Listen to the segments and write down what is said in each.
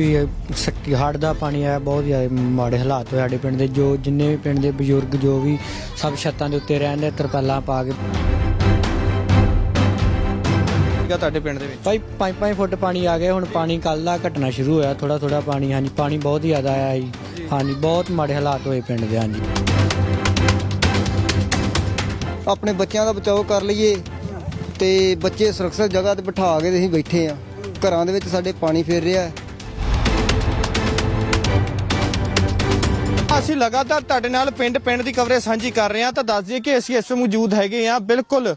ਵੀ ਇਹ ਸੱਕੀ ਹੜ੍ਹ ਦਾ ਪਾਣੀ ਆਇਆ ਬਹੁਤ ਜ਼ਿਆਦਾ ਮਾੜੇ ਹਾਲਾਤ ਹੋਏ ਸਾਡੇ ਪਿੰਡ ਦੇ ਜੋ ਜਿੰਨੇ ਵੀ ਪਿੰਡ ਦੇ ਬਜ਼ੁਰਗ ਜੋ ਵੀ ਸਭ ਛੱਤਾਂ ਦੇ ਉੱਤੇ ਰਹਿੰਦੇ ਤਰਪਾਲਾਂ ਪਾ ਕੇ। ਸੀਗਾ ਤੁਹਾਡੇ ਪਿੰਡ ਦੇ ਵਿੱਚ? ਭਾਈ 5-5 ਫੁੱਟ ਪਾਣੀ ਆ ਗਿਆ ਹੁਣ ਪਾਣੀ ਕੱਲ ਦਾ ਘਟਣਾ ਸ਼ੁਰੂ ਹੋਇਆ ਥੋੜਾ ਥੋੜਾ ਪਾਣੀ ਹਾਂਜੀ ਪਾਣੀ ਬਹੁਤ ਜ਼ਿਆਦਾ ਆਇਆ ਜੀ। ਹਾਂਜੀ ਬਹੁਤ ਮਾੜੇ ਹਾਲਾਤ ਹੋਏ ਪਿੰਡ ਦੇ ਹਾਂਜੀ। ਆਪਣੇ ਬੱਚਿਆਂ ਦਾ ਬਚਾਓ ਕਰ ਲਈਏ ਤੇ ਬੱਚੇ ਸੁਰੱਖਿਅਤ ਜਗ੍ਹਾ ਤੇ ਬਿਠਾ ਕੇ ਅਸੀਂ ਬੈਠੇ ਆ। ਘਰਾਂ ਦੇ ਵਿੱਚ ਸਾਡੇ ਪਾਣੀ ਫੇਰ ਰਿਹਾ। ਹੈ ਅਸੀਂ ਲਗਾਤਾਰ ਤੁਹਾਡੇ ਨਾਲ ਪਿੰਡ ਪਿੰਡ ਦੀ ਕਵਰੇਜ ਸਾਂਝੀ ਕਰ ਰਹੇ ਹਾਂ। ਤਾਂ ਦੱਸ ਦਈਏ ਕਿ ਅਸੀਂ ਇਸ ਵੇਲੇ ਮੌਜੂਦ ਹੈਗੇ ਹਾਂ। ਬਿਲਕੁਲ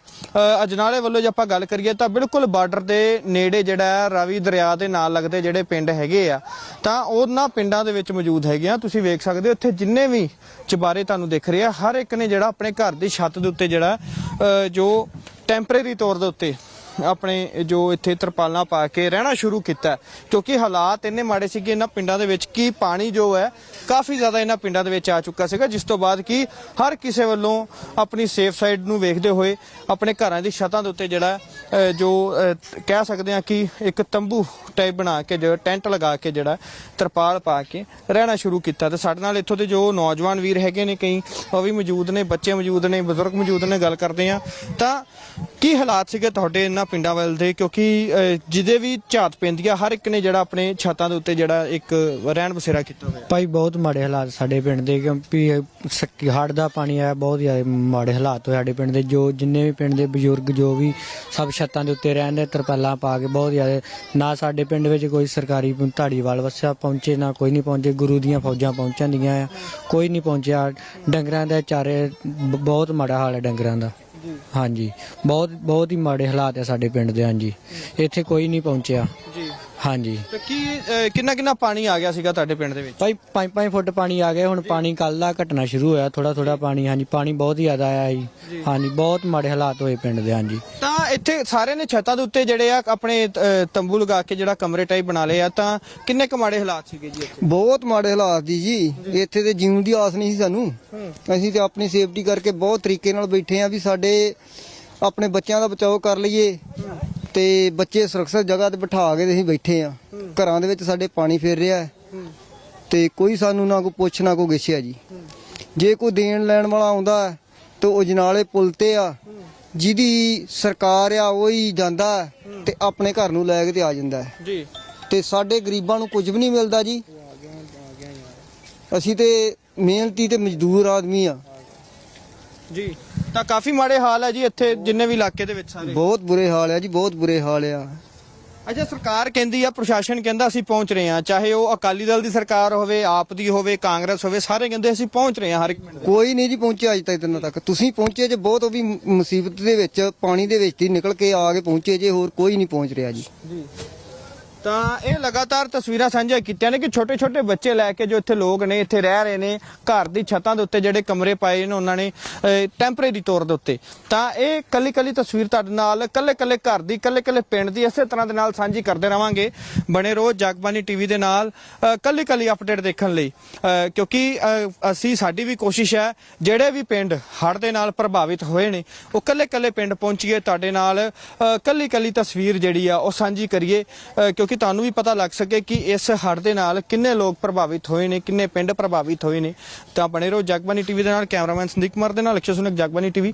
ਅਜਨਾਲੇ ਵੱਲੋਂ ਜੇ ਆਪਾਂ ਗੱਲ ਕਰੀਏ ਤਾਂ ਬਿਲਕੁਲ ਬਾਰਡਰ ਦੇ ਨੇੜੇ ਜਿਹੜਾ ਹੈ, ਰਾਵੀ ਦਰਿਆ ਦੇ ਨਾਲ ਲੱਗਦੇ ਜਿਹੜੇ ਪਿੰਡ ਹੈਗੇ ਆ, ਤਾਂ ਉਹਨਾਂ ਪਿੰਡਾਂ ਦੇ ਵਿੱਚ ਮੌਜੂਦ ਹੈਗੇ ਆ ਤੁਸੀਂ ਵੇਖ ਸਕਦੇ ਹੋ, ਇੱਥੇ ਜਿੰਨੇ ਵੀ ਚੁਬਾਰੇ ਤੁਹਾਨੂੰ ਦਿਖ ਰਹੇ ਆ, ਹਰ ਇੱਕ ਨੇ ਜਿਹੜਾ ਆਪਣੇ ਘਰ ਦੀ ਛੱਤ ਦੇ ਉੱਤੇ ਜਿਹੜਾ ਜੋ ਟੈਂਪਰੇਰੀ ਤੌਰ ਦੇ ਉੱਤੇ ਆਪਣੇ ਜੋ ਇੱਥੇ ਤਰਪਾਲਾਂ ਪਾ ਕੇ ਰਹਿਣਾ ਸ਼ੁਰੂ ਕੀਤਾ ਕਿਉਂਕਿ ਹਾਲਾਤ ਇੰਨੇ ਮਾੜੇ ਸੀ ਕਿ ਇਹਨਾਂ ਪਿੰਡਾਂ ਦੇ ਵਿੱਚ ਕੀ ਪਾਣੀ ਜੋ ਹੈ, ਕਾਫੀ ਜ਼ਿਆਦਾ ਇਹਨਾਂ ਪਿੰਡਾਂ ਦੇ ਵਿੱਚ ਆ ਚੁੱਕਾ ਸੀਗਾ, ਜਿਸ ਤੋਂ ਬਾਅਦ ਕਿ ਹਰ ਕਿਸੇ ਵੱਲੋਂ ਆਪਣੀ ਸੇਫ ਸਾਈਡ ਨੂੰ ਵੇਖਦੇ ਹੋਏ ਆਪਣੇ ਘਰਾਂ ਦੀ ਛੱਤਾਂ ਦੇ ਉੱਤੇ ਜਿਹੜਾ ਜੋ ਕਹਿ ਸਕਦੇ ਆ ਕਿ ਇੱਕ ਤੰਬੂ ਟਾਈਪ ਬਣਾ ਕੇ ਜੋ ਟੈਂਟ ਲਗਾ ਕੇ ਜਿਹੜਾ ਤਰਪਾਲ ਪਾ ਕੇ ਰਹਿਣਾ ਸ਼ੁਰੂ ਕੀਤਾ। ਤੇ ਸਾਡੇ ਨਾਲ ਇੱਥੋਂ ਦੇ ਜੋ ਨੌਜਵਾਨ ਵੀਰ ਹੈਗੇ ਨੇ ਕਈ, ਉਹ ਵੀ ਮੌਜੂਦ ਨੇ, ਬੱਚੇ ਮੌਜੂਦ ਨੇ, ਬਜ਼ੁਰਗ ਮੌਜੂਦ ਨੇ, ਗੱਲ ਕਰਦੇ ਆ ਤਾਂ ਕੀ ਹਾਲਾਤ ਸੀਗੇ ਤੁਹਾਡੇ ਇਹਨਾਂ ਪਿੰਡਾਂ ਵੱਲ ਦੇ, ਕਿਉਂਕਿ ਜਿਹਦੇ ਵੀ ਝਾਤ ਪੈਂਦੀ ਆ, ਹਰ ਇੱਕ ਨੇ ਜਿਹੜਾ ਆਪਣੇ ਛੱਤਾਂ ਦੇ ਉੱਤੇ ਜਿਹੜਾ ਇੱਕ ਰਹਿਣ ਬਸੇਰਾ ਕੀਤਾ ਹੋਇਆ। ਭਾਈ, ਬਹੁਤ ਮਾੜੇ ਹਾਲਾਤ ਸਾਡੇ ਪਿੰਡ ਦੇ, ਕਿਉਂਕਿ ਹੜ੍ਹ ਦਾ ਪਾਣੀ ਆਇਆ, ਬਹੁਤ ਜ਼ਿਆਦਾ ਮਾੜੇ ਹਾਲਾਤ ਹੋਏ ਸਾਡੇ ਪਿੰਡ ਦੇ, ਜੋ ਜਿੰਨੇ ਵੀ ਪਿੰਡ ਦੇ ਬਜ਼ੁਰਗ, ਜੋ ਵੀ ਸਭ ਛੱਤਾਂ ਦੇ ਉੱਤੇ ਰਹਿੰਦੇ ਤਰਪਾਲਾਂ ਪਾ ਕੇ ਬਹੁਤ ਜ਼ਿਆਦਾ, ਨਾ ਸਾਡੇ ਪਿੰਡ ਵਿੱਚ ਕੋਈ ਸਰਕਾਰੀ ਧਾੜੀਵਾਲ ਵਸਿਆ ਪਹੁੰਚੇ, ਨਾ ਕੋਈ ਨਹੀਂ ਪਹੁੰਚੇ, ਗੁਰੂ ਦੀਆਂ ਫੌਜਾਂ ਪਹੁੰਚਣ ਦੀਆਂ ਆ, ਕੋਈ ਨਹੀਂ ਪਹੁੰਚਿਆ। ਡੰਗਰਾਂ ਦੇ ਚਾਰੇ ਬਹੁਤ ਮਾੜਾ ਹਾਲ ਹੈ ਡੰਗਰਾਂ ਦਾ। ਹਾਂਜੀ। ਬਹੁਤ ਬਹੁਤ ਹੀ ਮਾੜੇ ਹਾਲਾਤ ਹੈ ਸਾਡੇ ਪਿੰਡ ਦੇ ਹਾਂਜੀ। ਇੱਥੇ ਕੋਈ ਨਹੀਂ ਪਹੁੰਚਿਆ। ਜੀ। ਹਾਂਜੀ। ਤੇ ਕੀ ਅਹ, ਕਿੰਨਾ ਕਿੰਨਾ ਪਾਣੀ ਆ ਗਿਆ ਸੀਗਾ ਤੁਹਾਡੇ ਪਿੰਡ ਦੇ ਵਿੱਚ? ਭਾਈ 5-5 ਫੁੱਟ ਪਾਣੀ ਆ ਗਿਆ ਹੁਣ ਪਾਣੀ ਕੱਲ ਦਾ ਘਟਣਾ ਸ਼ੁਰੂ ਹੋਇਆ ਥੋੜਾ ਥੋੜਾ ਪਾਣੀ ਹਾਂਜੀ ਪਾਣੀ ਬਹੁਤ ਜ਼ਿਆਦਾ ਆਇਆ ਜੀ। ਹਾਂਜੀ ਬਹੁਤ ਮਾੜੇ ਹਾਲਾਤ ਹੋਏ ਪਿੰਡ ਦੇ ਹਾਂਜੀ। ਤਾਂ ਇੱਥੇ ਸਾਰੇ ਨੇ ਛੱਤਾਂ ਦੇ ਉੱਤੇ ਜਿਹੜੇ ਆ ਆਪਣੇ ਅਹ, ਤੰਬੂ ਲਗਾ ਕੇ ਜਿਹੜਾ ਕਮਰੇ ਟਾਈਪ ਬਣਾ ਲਏ ਆ ਤਾਂ ਕਿੰਨੇ ਕੁ ਮਾੜੇ ਹਾਲਾਤ ਸੀਗੇ ਜੀ ਇੱਥੇ? ਬਹੁਤ ਮਾੜੇ ਹਾਲਾਤ ਦੀ ਜੀ। ਇੱਥੇ ਤੇ ਜੀਉਣ ਦੀ ਆਸ ਨਹੀਂ ਸੀ ਸਾਨੂੰ। ਅਸੀਂ ਤੇ ਆਪਣੀ ਸੇਫਟੀ ਕਰਕੇ ਬਹੁਤ ਤਰੀਕੇ ਨਾਲ ਬੈਠੇ ਆ ਵੀ ਸਾਡੇ ਆਪਣੇ ਬੱਚਿਆਂ ਦਾ ਬਚਾਓ ਕਰ ਲਈਏ। ਤੇ ਬੱਚੇ ਸੁਰੱਖਿਅਤ ਜਗ੍ਹਾ ਤੇ ਬਿਠਾ ਕੇ ਅਸੀਂ ਬੈਠੇ ਆ। ਘਰਾਂ ਦੇ ਵਿੱਚ ਸਾਡੇ ਪਾਣੀ ਫੇਰ ਰਿਹਾ ਹੈ। ਤੇ ਕੋਈ ਸਾਨੂੰ ਨਾ ਕੋਈ ਪੁੱਛ ਨਾ ਕੋਈ ਗਿੱਛਿਆ ਜੀ। ਜੇ ਕੋਈ ਦੇਣ ਲੈਣ ਵਾਲਾ ਆਉਂਦਾ ਤੇ ਉਹ ਜਨਾਲੇ ਪੁਲ ਤੇ ਆ। ਜਿਹਦੀ ਸਰਕਾਰ ਆ ਉਹ ਹੀ ਜਾਂਦਾ ਤੇ ਆਪਣੇ ਘਰ ਨੂੰ ਲੈ ਕੇ ਤੇ ਆ ਜਾਂਦਾ ਜੀ। ਤੇ ਸਾਡੇ ਗਰੀਬਾਂ ਨੂੰ ਕੁਝ ਵੀ ਨਹੀਂ ਮਿਲਦਾ ਜੀ। ਅਸੀਂ ਤੇ ਮਿਹਨਤੀ ਤੇ ਮਜ਼ਦੂਰ ਆਦਮੀ ਆ। ਜੀ। ਤਾਂ ਕਾਫੀ ਮਾੜੇ ਹਾਲ ਹੈ ਜੀ ਇੱਥੇ ਜਿੰਨੇ ਵੀ ਇਲਾਕੇ ਦੇ ਵਿੱਚ ਸਾਰੇ। ਬਹੁਤ ਬੁਰੇ ਹਾਲ ਆ ਜੀ ਬਹੁਤ ਬੁਰੇ ਹਾਲ ਆ। ਅੱਛਾ ਸਰਕਾਰ ਕਹਿੰਦੀ ਆ ਪ੍ਰਸ਼ਾਸਨ ਕਹਿੰਦਾ ਅਸੀਂ ਪਹੁੰਚ ਰਹੇ ਹਾਂ ਚਾਹੇ ਉਹ ਅਕਾਲੀ ਦਲ ਦੀ ਸਰਕਾਰ ਹੋਵੇ ਆਪ ਦੀ ਹੋਵੇ ਕਾਂਗਰਸ ਹੋਵੇ ਸਾਰੇ ਕਹਿੰਦੇ ਅਸੀਂ ਪਹੁੰਚ ਰਹੇ ਹਾਂ ਹਰ ਇੱਕ ਕੋਈ ਨਹੀਂ ਜੀ ਪਹੁੰਚਿਆ ਅਜ ਤੱਕ ਦਿਨਾਂ ਤੱਕ। ਤੁਸੀਂ ਪਹੁੰਚੇ ਜੇ ਬਹੁਤ ਉਹ ਵੀ ਮੁਸੀਬਤ ਦੇ ਵਿੱਚ ਪਾਣੀ ਦੇ ਵਿੱਚ ਹੀ ਨਿਕਲ ਕੇ ਆ ਕੇ ਪਹੁੰਚੇ ਜੇ ਹੋਰ ਕੋਈ ਨਹੀਂ ਪਹੁੰਚ ਰਿਹਾ ਜੀ। ਜੀ। ਤਾਂ ਇਹ ਲਗਾਤਾਰ ਤਸਵੀਰਾਂ ਸਾਂਝੀਆਂ ਕੀਤੀਆਂ ਨੇ ਕਿ ਛੋਟੇ ਛੋਟੇ ਬੱਚੇ ਲੈ ਕੇ ਜੋ ਇੱਥੇ ਲੋਕ ਨੇ, ਇੱਥੇ ਰਹਿ ਰਹੇ ਨੇ, ਘਰ ਦੀ ਛੱਤਾਂ ਦੇ ਉੱਤੇ ਜਿਹੜੇ ਕਮਰੇ ਪਾਏ ਨੇ ਉਹਨਾਂ ਨੇ ਟੈਂਪਰੇਰੀ ਤੌਰ ਦੇ ਉੱਤੇ। ਤਾਂ ਇਹ ਕੱਲੀ ਕੱਲੀ ਤਸਵੀਰ ਤੁਹਾਡੇ ਨਾਲ ਕੱਲੇ ਕੱਲੇ ਘਰ ਦੀ ਕੱਲੇ ਕੱਲੇ ਪਿੰਡ ਦੀ ਇਸੇ ਤਰ੍ਹਾਂ ਦੇ ਨਾਲ ਸਾਂਝੀ ਕਰਦੇ ਰਵਾਂਗੇ। ਬਣੇ ਰਹੋ ਜਗਬਾਨੀ ਟੀਵੀ ਦੇ ਨਾਲ ਕੱਲੀ ਕੱਲੀ ਅਪਡੇਟ ਦੇਖਣ ਲਈ। ਕਿਉਂਕਿ ਅਸੀਂ, ਸਾਡੀ ਵੀ ਕੋਸ਼ਿਸ਼ ਹੈ, ਜਿਹੜੇ ਵੀ ਪਿੰਡ ਹੜ੍ਹ ਦੇ ਨਾਲ ਪ੍ਰਭਾਵਿਤ ਹੋਏ ਨੇ, ਉਹ ਕੱਲੇ ਕੱਲੇ ਪਿੰਡ ਪਹੁੰਚੀਏ, ਤੁਹਾਡੇ ਨਾਲ ਕੱਲੀ ਕੱਲੀ ਤਸਵੀਰ ਜਿਹੜੀ ਆ, ਉਹ ਸਾਂਝੀ ਕਰੀਏ। ਕਿਉਂਕਿ ਕਿਉਂਕਿ ਤੁਹਾਨੂੰ ਵੀ ਪਤਾ ਲੱਗ ਸਕੇ ਕਿ ਇਸ ਹੜ੍ਹ ਦੇ ਨਾਲ ਕਿੰਨੇ ਲੋਕ ਪ੍ਰਭਾਵਿਤ ਹੋਏ ਨੇ, ਕਿੰਨੇ ਪਿੰਡ ਪ੍ਰਭਾਵਿਤ ਹੋਏ ਨੇ। ਤਾਂ ਬਣੇ ਰਹੋ ਜਗਬਾਨੀ ਟੀਵੀ ਦੇ ਨਾਲ, ਕੈਮਰਾਮੈਨ ਸੰਦੀਪ ਕੁਮਾਰ ਦੇ ਨਾਲ, ਅਕਸ਼ੇ ਸੁਨਕ ਜਗਬਾਨੀ ਟੀਵੀ।